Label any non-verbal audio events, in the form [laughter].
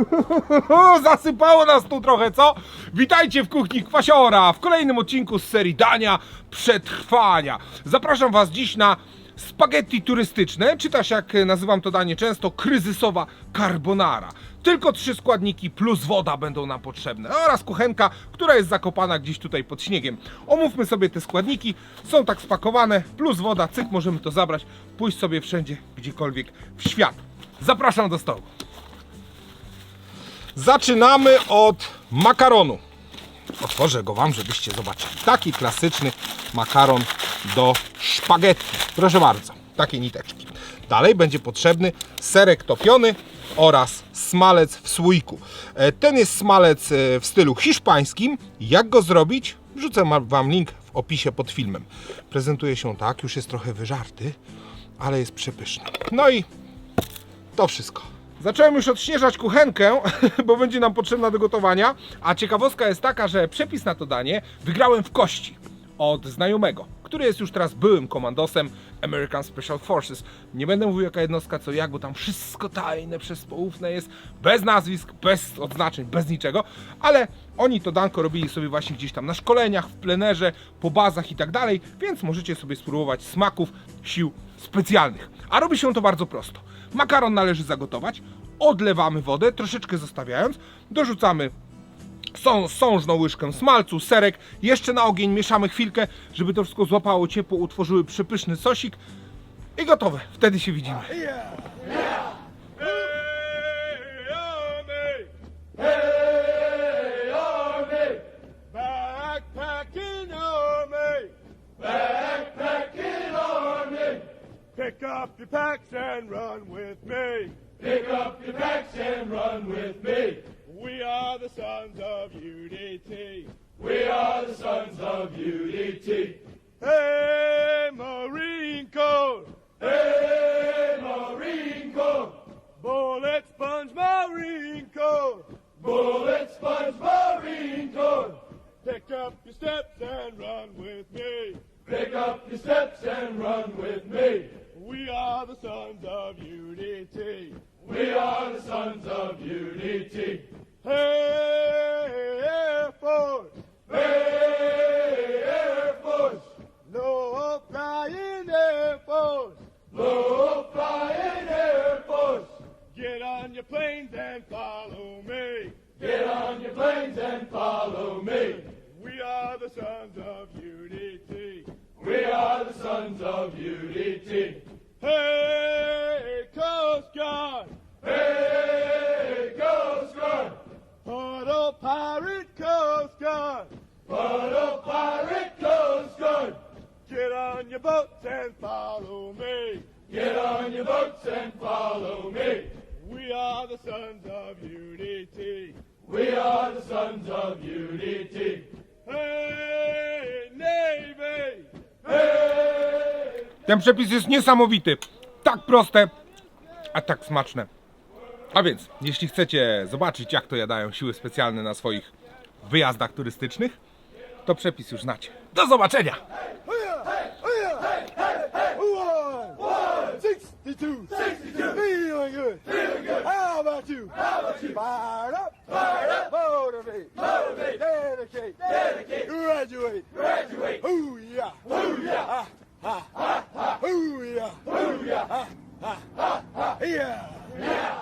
[laughs] Zasypało nas tu trochę, co? Witajcie w kuchni Kwasiora w kolejnym odcinku z serii Dania Przetrwania. Zapraszam Was dziś na spaghetti turystyczne, czy też jak nazywam to danie często, kryzysowa carbonara. Tylko trzy składniki plus woda będą nam potrzebne oraz kuchenka, która jest zakopana gdzieś tutaj pod śniegiem. Omówmy sobie te składniki, są tak spakowane, plus woda, cyk, możemy to zabrać, pójść sobie wszędzie, gdziekolwiek w świat. Zapraszam do stołu. Zaczynamy od makaronu. Otworzę go Wam, żebyście zobaczyli. Taki klasyczny makaron do szpaghetti. Proszę bardzo, takie niteczki. Dalej będzie potrzebny serek topiony oraz smalec w słoiku. E, Ten jest smalec e, w stylu hiszpańskim. Jak go zrobić? Wrzucę Wam link w opisie pod filmem. Prezentuje się tak, już jest trochę wyżarty, ale jest przepyszny. No i to wszystko. Zacząłem już odśnieżać kuchenkę, [laughs] bo będzie nam potrzebna do gotowania. A ciekawostka jest taka, że przepis na to danie wygrałem w kości od znajomego, który jest już teraz byłym komandosem American Special Forces. Nie będę mówił jaka jednostka, co jak, bo tam wszystko tajne, przespoufne jest, bez nazwisk, bez odznaczeń, bez niczego, ale oni to danko robili sobie właśnie gdzieś tam na szkoleniach, w plenerze, po bazach i tak dalej, więc możecie sobie spróbować smaków sił specjalnych. A robi się to bardzo prosto. Makaron należy zagotować, odlewamy wodę, troszeczkę zostawiając, dorzucamy są, sążną łyżkę smalcu, serek, jeszcze na ogień mieszamy chwilkę, żeby to wszystko złapało ciepło, utworzyły przepyszny sosik i gotowe. Wtedy się widzimy. Pick up your packs and run with me. Pick up your packs and run with me. We are the sons of UDT. We are the sons of UDT. Hey, Marine Corps! Hey, Marine Corps! Bullet sponge Marine Corps! Bullet sponge Marine Corps! Pick up your steps and run with me. Pick up your steps and run with me. We are the sons of unity. We are the sons of UDT. Sons of UDT. We are the sons of unity. Hey, Coast Guard! Hey, Coast Guard! Puddle Pirate Coast Guard! Puddle Pirate Coast Guard! Get on your boats and follow me. Get on your boats and follow me. We are the sons of unity. We are the sons of UDT. Ten przepis jest niesamowity. Tak proste, a tak smaczne. A więc, jeśli chcecie zobaczyć, jak to jadają siły specjalne na swoich wyjazdach turystycznych, to przepis już znacie. Do zobaczenia! One, 62, 62, feeling good, feeling good. How about you? How about you? Fired up, fired up, motivate, Hallelujah. Hallelujah. Ha, ha, ha, ha. Yeah. Yeah.